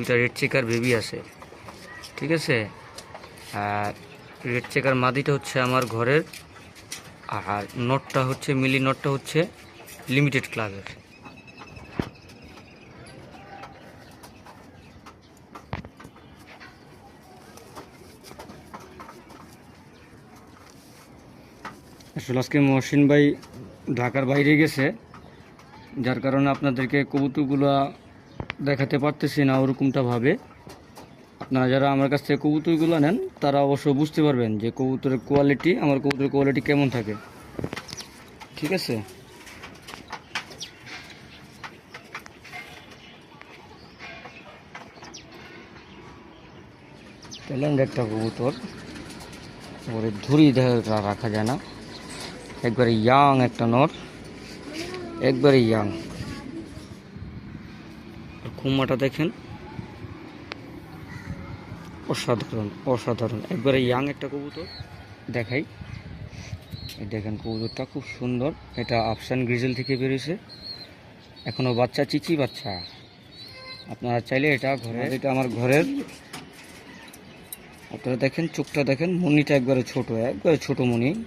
দুইটা red checker baby আছে। ঠিক আছে? আর রেড চেকার মাদিটা হচ্ছে আমার ঘরের, আর নটটা হচ্ছে, মিলি নটটা হচ্ছে লিমিটেড ক্লাবের আসলে আজকে মহসিন ভাই ঢাকার বাইরে গেছে, যার কারণে আপনাদেরকে কবুতরগুলো দেখাতে পারতেছি না ওরকমটা ভাবে। আপনারা যারা আমার কাছ থেকে কবুতরগুলো নেন, তারা অবশ্য বুঝতে পারবেন যে কবুতরের কোয়ালিটি আমার কবুতরের কোয়ালিটি কেমন থাকে। ঠিক আছে? একটা কবুতর। ওরে ধরি রাখা যায় না। একবারে ইয়াং একটা নর। একবারে ইয়াং কুমাটা দেখেন। অসাধারণ অসাধারণ। একবারে ইয়াং একটা কবুতর দেখাই। এই দেখেন কবুতরটা খুব সুন্দর। এটা আফসান গ্রিজেল থেকে বেরিয়েছে। এখনও বাচ্চা চিচি বাচ্চা। আপনারা চাইলে এটা ঘরে এটা আমার ঘরের। আপনারা দেখেন চোখটা দেখেন। মনিটা একবারে ছোট একবারে ছোট মনি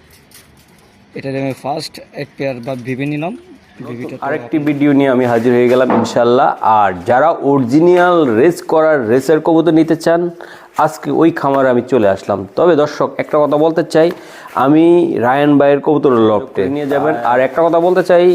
এটা আমি ফার্স্ট এক পেয়ার বা ভেবে নিলাম আরেকটি ভিডিও নিয়ে আমি হাজির হয়ে গেলাম ইনশাল্লাহ আর যারা অরিজিনাল রেস করার রেসের কবুতর নিতে চান আজকে ওই খামারে আমি চলে আসলাম। তবে দর্শক একটা কথা বলতে চাই আমি রায়ান ভাইয়ের কবুতর লফটে নিয়ে যাবেন। আর একটা কথা বলতে চাই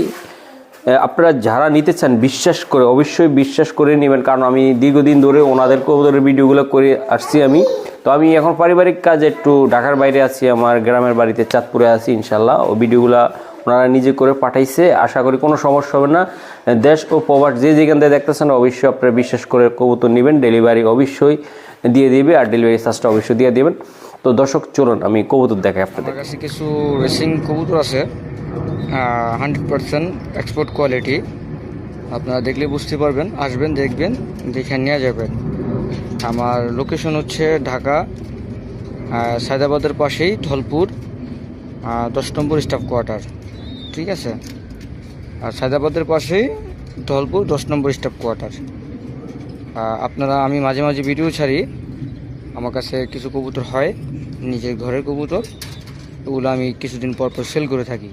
আপনারা যারা নিতে চান বিশ্বাস করে অবশ্যই বিশ্বাস করে নেবেন কারণ আমি দীর্ঘদিন ধরে ওনাদের কবুতরের ভিডিওগুলো করে আসছি আমি। তো আমি এখন পারিবারিক কাজে একটু ঢাকার বাইরে আছি আমার গ্রামের বাড়িতে চাঁদপুরে আছি ইনশাল্লাহ ও ভিডিওগুলো ওনারা নিজে করে পাঠাইছে, আশা করি কোনো সমস্যা হবে না। দেশ ও প্রবাস যে যেখান থেকে দেখতেছেন, অবশ্যই আপনারা বিশ্বাস করে কবুতর নেবেন, ডেলিভারি অবশ্যই দিয়ে দিবে আর ডেলিভারি চার্জটা অবশ্যই দিয়ে দেবেন। তো দর্শক, চলুন, আমি কবুতর দেখাই আপনাদের। কাছে কিছু রেসিং কবুতর আছে হান্ড্রেড পার্সেন্ট এক্সপোর্ট কোয়ালিটি আপনারা দেখলে বুঝতে পারবেন, আসবেন, দেখবেন, দেখে নিয়ে যাবেন আমার লোকেশন হচ্ছে ঢাকা সায়দাবাদের পাশেই ধলপুর দশ নম্বর স্টাফ কোয়ার্টার ঠিক আছে? আর সায়দাবাদের পাশেই ধলপুর, দশ নম্বর স্টাফ কোয়ার্টার। আপনারা, আমি মাঝে মাঝে ভিডিও ছাড়ি। আমার কাছে কিছু কবুতর হয়, নিজের ঘরের কবুতর। ওগুলো আমি কিছুদিন পর পর সেল করে থাকি।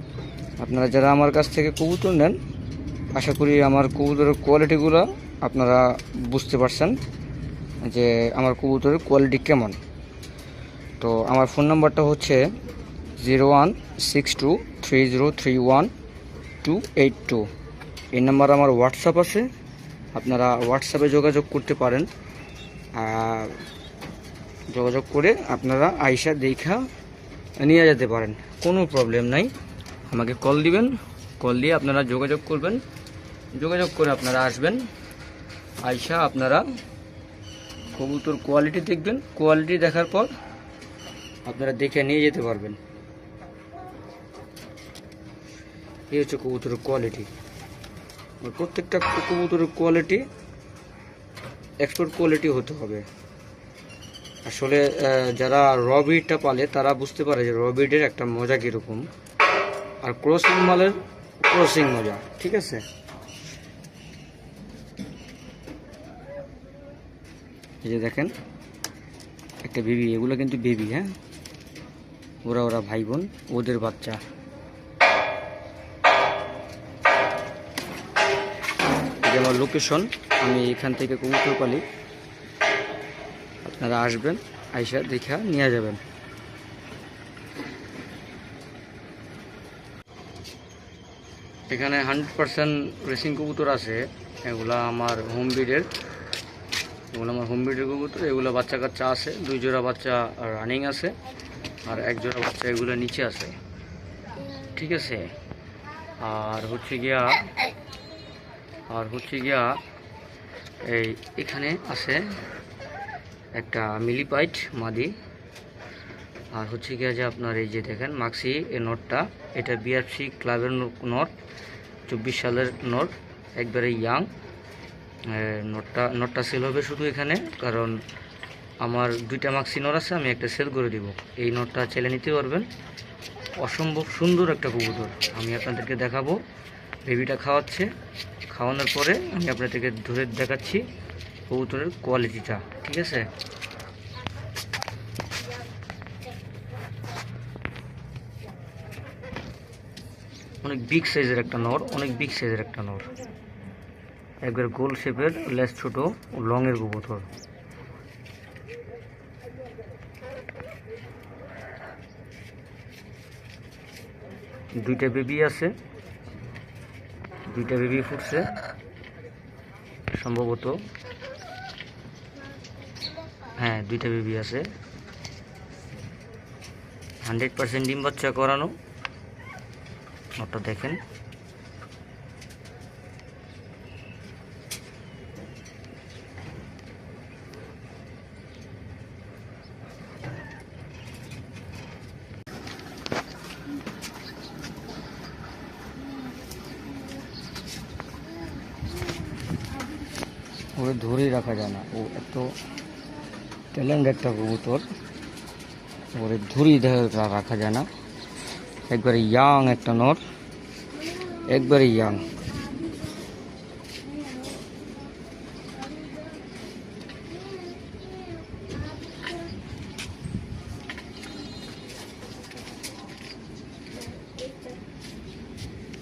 আপনারা যারা আমার কাছ থেকে কবুতর নেন, আশা করি আমার কবুতরের কোয়ালিটিগুলো আপনারা বুঝতে পারছেন যে আমার কবুতরের কোয়ালিটি কেমন। তো আমার ফোন নাম্বারটা হচ্ছে zero one six two three zero three one two eight two. এই নাম্বার আমার হোয়াটসঅ্যাপ আছে, আপনারা হোয়াটসঅ্যাপে যোগাযোগ করতে পারেন। যোগাযোগ করে আপনারা আইসা দেখা নিয়ে যেতে পারেন, কোনো প্রবলেম নাই। আমাকে কল দিবেন, কল দিয়ে আপনারা যোগাযোগ করবেন। যোগাযোগ করে আপনারা আসবেন, আইসা আপনারা কবুতর কোয়ালিটি দেখবেন। কোয়ালিটি দেখার পর আপনারা দেখে নিয়ে যেতে পারবেন। এই হচ্ছে কবুতরের কোয়ালিটি প্রত্যেকটা কবুতরের কোয়ালিটি এক্সপোর্ট কোয়ালিটি হতে হবে। আসলে যারা রবিটটা পালে, তারা বুঝতে পারে যে রবিটের একটা মজা কীরকম। আর ক্রসিং মালের ক্রসিং মজা, ঠিক আছে? এই যে দেখেন, একটা বেবি এগুলো কিন্তু বেবি হ্যাঁ? ওরা ওরা ভাই বোন, ওদের বাচ্চা। যে আমার লোকেশন আমি এখান থেকে কবুতর পালি আপনারা আসবেন, আইসা দেখা নিয়ে যাবেন। এখানে হান্ড্রেড পার্সেন্ট রেসিং কবুতর আছে। এগুলা আমার হোম ব্রিডের এগুলো আমার হোম ব্রিডের কবুতর। এগুলো বাচ্চা কাচ্চা আছে। দুই জোড়া বাচ্চা রানিং আছে। আর এক জোড়া বাচ্চা এগুলো নিচে আছে। ঠিক আছে? আর হচ্ছে গিয়া আর হচ্ছে গিয়া এই এখানে আছে একটা মিলিপাইট মাদি। আর হচ্ছে গিয়া যে আপনার এই যে দেখেন, মাক্সি এই নোটটা, এটা বিআরসি ক্লাবের নোট, চব্বিশ সালের নোট, একবারে ইয়াং। নোটটা নোটটা সেল হবে শুধু এখানে, কারণ আমার দুইটা মাক্সি নোট আছে, আমি একটা সেল করে দিব। এই নোটটা চাইলে নিতে পারবেন। অসম্ভব সুন্দর একটা কবুতর। আমি আপনাদেরকে দেখাবো বেবিটা খাওয়াচ্ছে। খাওয়ানোর পরে আমি আপনাদেরকে ধরে দেখাচ্ছি কবুতরের কোয়ালিটিটা ঠিক আছে? অনেক বিগ সাইজের একটা নর, অনেক বিগ সাইজের একটা নর। একবার গোল শেপের লেস ছোট লংয়ের কবুতর। দুইটা বেবি আছে। দুইটা বেবি ফুটছে সম্ভবত হ্যাঁ দুইটা বেবি আছে। হান্ড্রেড পার্সেন্ট ডিম বাচ্চা করানো। ওটা দেখেন। ধরেই রাখা যায় না। ও এত ট্যালেন্ট একটা কবুতর। ওরে দেখা- রাখা যায় না। একবারে ইয়াং একটা নর। একবারে ইয়াং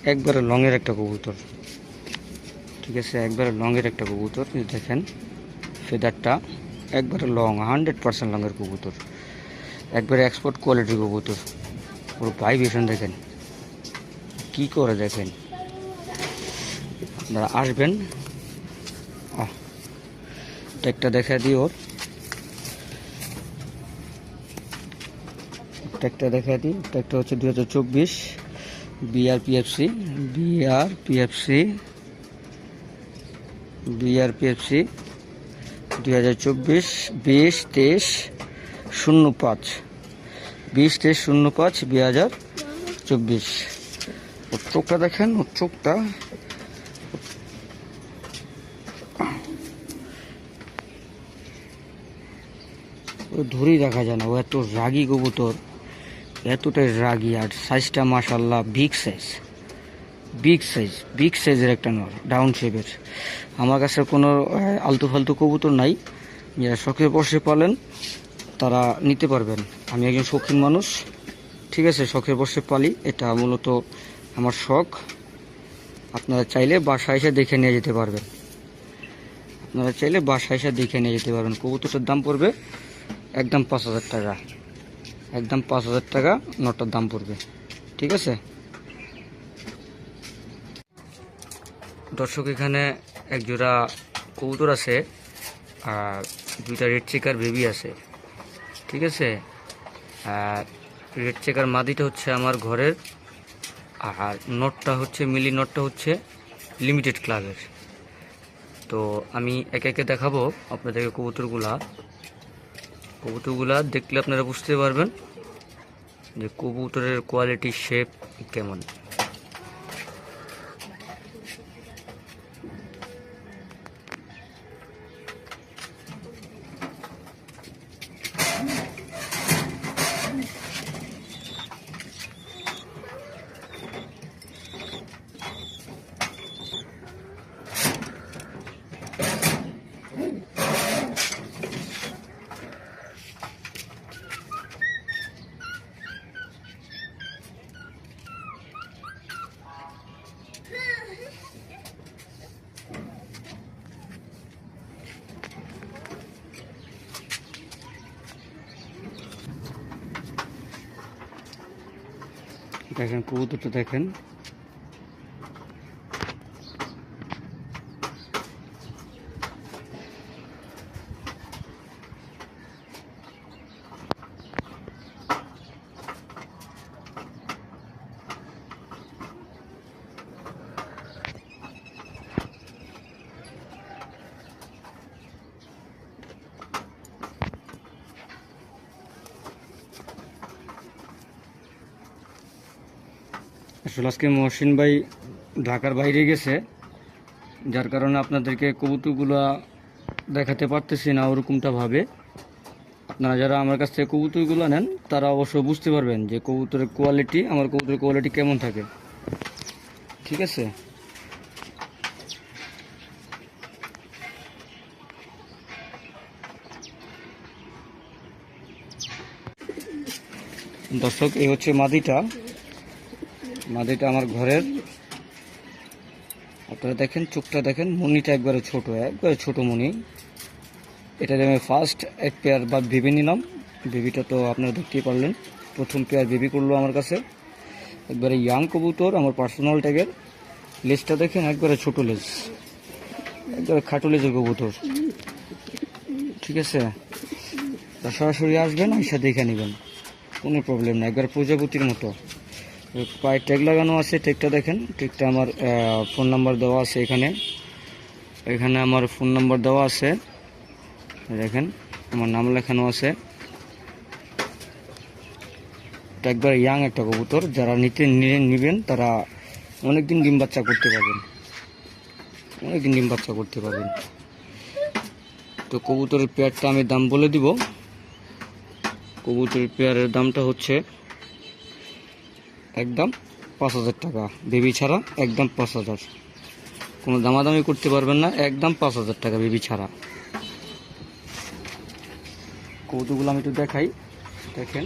একবারে লংয়ের একটা কবুতর। ঠিক আছে, একবারে লংয়ের একটা কবুতর দেখেন ফেদারটা একবারে লং হান্ড্রেড পার্সেন্ট লংয়ের কবুতর। একবারে এক্সপোর্ট কোয়ালিটির কবুতর। ওর ভাইব্রেশন দেখেন। কি করে দেখেন? আপনারা আসবেন। ট্যাগটা দেখা দিই ওর। ট্যাগটা দেখা দিই। ট্যাগটা হচ্ছে দু হাজার চব্বিশ বিআরপিএফসি বিআরপিএফসি বিআরপিএফসি দুই হাজার চব্বিশ, বিশ, তেইশ শূন্য পাঁচ বিশ, তেইশ শূন্য পাঁচ দুই হাজার চব্বিশ। ওর দেখেন ওর ধরেই রাখা যায় না, ও এত রাগি কবুতর। এতটাই রাগি আর সাইজটা মাশাল্লাহ big size big size big সাইজের একটা নর ডাউন শেপের আমার কাছে কোনো আলতু ফালতু কবুতর নাই। যারা শখের বসে পালেন, তারা নিতে পারবেন। আমি একজন শৌখিন মানুষ, ঠিক আছে, শখের বসে পালি, এটা মূলত আমার শখ। আপনারা চাইলে বাসায় এসে দেখে নিয়ে যেতে পারবেন। আপনারা চাইলে বাসায় এসে দেখে নিয়ে যেতে পারবেন। কবুতরের দাম পড়বে একদম পাঁচ হাজার টাকা। একদম পাঁচ হাজার টাকা নটার দাম পড়বে। ঠিক আছে? দর্শক, এখানে এক জোড়া কবুতর আছে, আর দুইটা রেড চেকার বেবি আছে, ঠিক আছে? আর রেড চেকার মাদিটা হচ্ছে আমার ঘরের, আর নটটা হচ্ছে মিলি নটটা হচ্ছে লিমিটেড ক্লাবের তো আমি একে একে দেখাবো আপনাদেরকে কবুতরগুলা। কবুতরগুলা দেখলে আপনারা বুঝতে পারবেন যে কবুতরের কোয়ালিটি শেপ কেমন। দেখেন কবুতরটা দেখেন। আসলে আজকে মহসিন ভাই ঢাকার বাইরে গেছে, যার কারণে আপনাদেরকে কবুতরগুলো দেখাতে পারতেছি না ওরকমটাভাবে আপনারা যারা আমার কাছ থেকে কবুতুরগুলো নেন, তারা অবশ্য বুঝতে পারবেন যে কবুতরের কোয়ালিটি আমার কবুতরের কোয়ালিটি কেমন থাকে। ঠিক আছে? দর্শক, এই হচ্ছে মাদিটা। মাদিটা আমার ঘরের। আপনারা দেখেন, চোখটা দেখেন, মনিটা একবারে ছোট একবারে ছোট মনি। এটা আমি ফার্স্ট এক পেয়ার বা বেবি নিলাম। বেবিটা তো আপনারা দেখতেই পারলেন, প্রথম পেয়ার বেবি করল আমার কাছে। একবারে ইয়াং কবুতর, আমার পার্সোনাল ট্যাগের লেজটা দেখেন, একবারে ছোট লেজ। একবারে খাটো লেজের কবুতর। ঠিক আছে? সরাসরি আসবেন, আইসা দেখে নেবেন। কোনো প্রবলেম না, একবার প্রজাপতির মতো। পায়ে ট্যাগ লাগানো আছে, ট্যাগটা দেখেন। ট্যাগটা আমার ফোন নাম্বার দেওয়া আছে এখানে। এখানে আমার ফোন নাম্বার দেওয়া আছে। দেখেন, আমার নাম লেখানো আছে। একবার ইয়াং একটা কবুতর। যারা নিতে নিয়ে নেবেন, তারা অনেকদিন ডিম বাচ্চা করতে পারবেন। অনেকদিন ডিম বাচ্চা করতে পারবেন। তো কবুতরের পেয়ারটা আমি দাম বলে দিব। কবুতরের পেয়ারের দামটা হচ্ছে একদম পাঁচ হাজার টাকা। বেবি ছাড়া একদম পাঁচ হাজার। কোনো দামাদামি করতে পারবেন না, একদম পাঁচ হাজার টাকা বেবি ছাড়া। কবুতরগুলো আমি একটু দেখাই। দেখেন।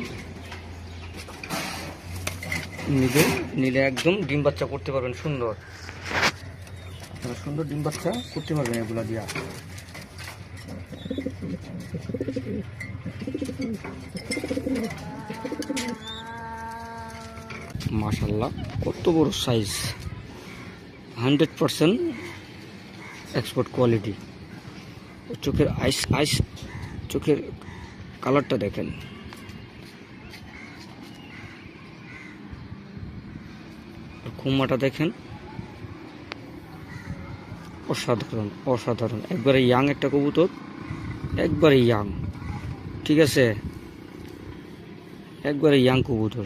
নিলে নিলে একদম ডিম বাচ্চা করতে পারবেন, সুন্দর। সুন্দর ডিম বাচ্চা করতে পারবেন এগুলো দিয়া। মাশাল্লাহ কত বড় size hundred percent export quality চোখের আইস আইস চোখের কালারটা দেখেন। খুমাটা দেখেন। অসাধারণ অসাধারণ। একবারে ইয়াং একটা কবুতর, একবারে ইয়াং ঠিক আছে? একবারে ইয়াং কবুতর।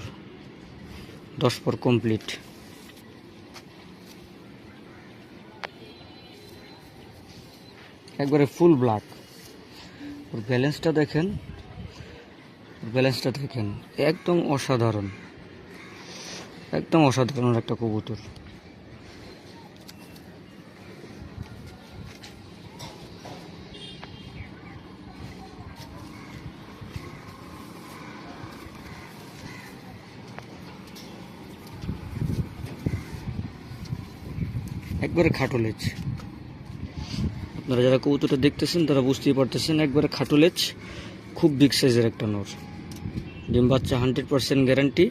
দশ পর কমপ্লিট একবারে ফুল ব্ল্যাক ওর ব্যালেন্সটা দেখেন ব্যালেন্সটা দেখেন, একদম অসাধারণ। একদম অসাধারণ একটা কবুতর। একবারে খাটো লেজ। আপনারা যারা কবুতরটা দেখতেছেন, তারা বুঝতেই পারতেছেন, একবারে খাটো লেজ, খুব বিগ সাইজের একটা নর। ডিম বাচ্চা হান্ড্রেড পার্সেন্ট গ্যারান্টি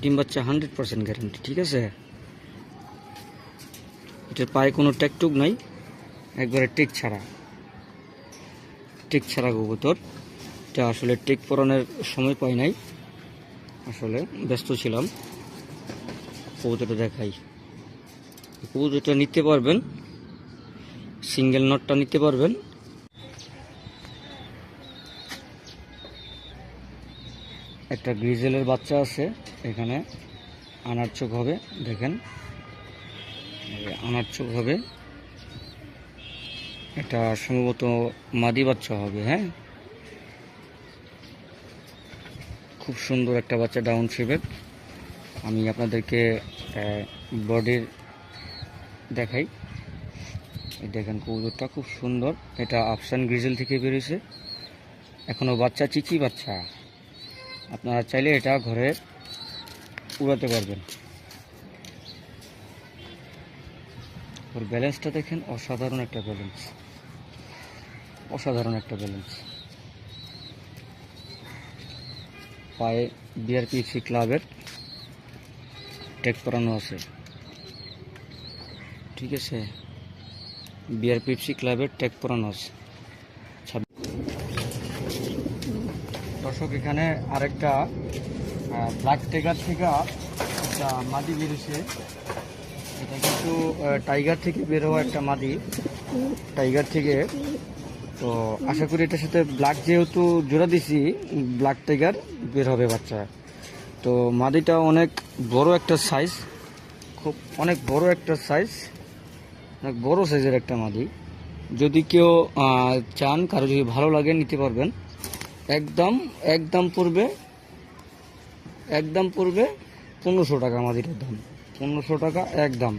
ডিম বাচ্চা হান্ড্রেড পার্সেন্ট গ্যারান্টি ঠিক আছে? এটার পায়ে কোনো ট্যাকটুক নাই, একবারে টেক ছাড়া। টেক ছাড়া কবুতর। এটা আসলে টেক পরানোর সময় পাই নাই। আসলে ব্যস্ত ছিলাম। কবুতরটা দেখাই। কবুতরটা নিতে পারবেন। সিঙ্গেল নটটা নিতে পারবেন। একটা গ্রিজেলের বাচ্চা আছে এখানে। আনার চোখ হবে, দেখেন। আনার চোখ হবে। এটা সম্ভবত মাদি বাচ্চা হবে হ্যাঁ? খুব সুন্দর একটা বাচ্চা, ডাউন শেপের। আমি আপনাদেরকে বডির দেখাই। দেখেন কবুতরটা খুব সুন্দর। এটা আফসান গ্রিজেল থেকে বেরিয়েছে। এখনও বাচ্চা, চিচি বাচ্চা। আপনারা চাইলে এটা ঘরে উড়াতে পারবেন। ওর ব্যালেন্সটা দেখেন, অসাধারণ একটা ব্যালেন্স অসাধারণ একটা ব্যালেন্স পায়ে বিআরপিসি ক্লাবের ট্যাগ করানো আছে। ঠিক আছে? বিআর পেপসি ক্লাবের ট্যাগ করানো আছে। দর্শক, এখানে আরেকটা ব্ল্যাক টেগার থেকে একটা মাদি বেরিয়েছে। এটা কিন্তু টাইগার থেকে বের হওয়া একটা মাদি, টাইগার থেকে। তো আশা করি এটার সাথে ব্ল্যাক যেহেতু জোড়া দিছি, ব্ল্যাক টাইগার বের হবে বাচ্চা। তো মাদিটা অনেক বড় একটা সাইজ খুব অনেক বড় একটা সাইজ অনেক বড় সাইজের একটা মাদি। যদি কেউ চান, কারও যদি ভালো লাগে, নিতে পারবেন। একদম একদম পড়বে একদম পড়বে পনেরোশো টাকা মাদিটার দাম। পনেরোশো টাকা একদম।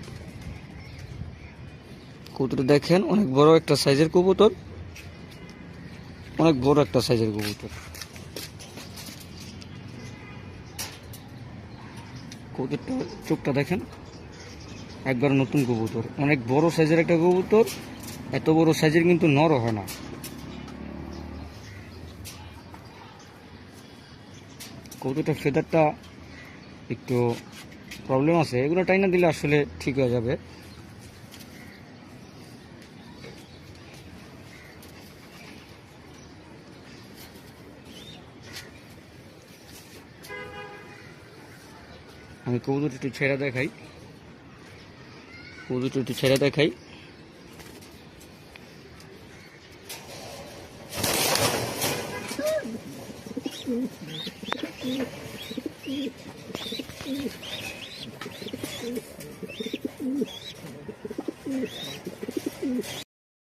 কবুতর দেখেন, অনেক বড় একটা সাইজের কবুতর। অনেক বড় একটা সাইজের কবুতর। কবুতরটা চোখটা দেখেন। একবার নতুন কবুতর। অনেক বড় সাইজের একটা কবুতর, এত বড় সাইজের কিন্তু নর হয় না। কবুতরটা ফেদারটা একটু প্রবলেম আছে। এগুলো টাইনা দিলে আসলে ঠিক হয়ে যাবে। আমি কৌদুটি একটু ছেড়ে দেখাই। কৌদুটি একটু ছেড়ে দেখাই।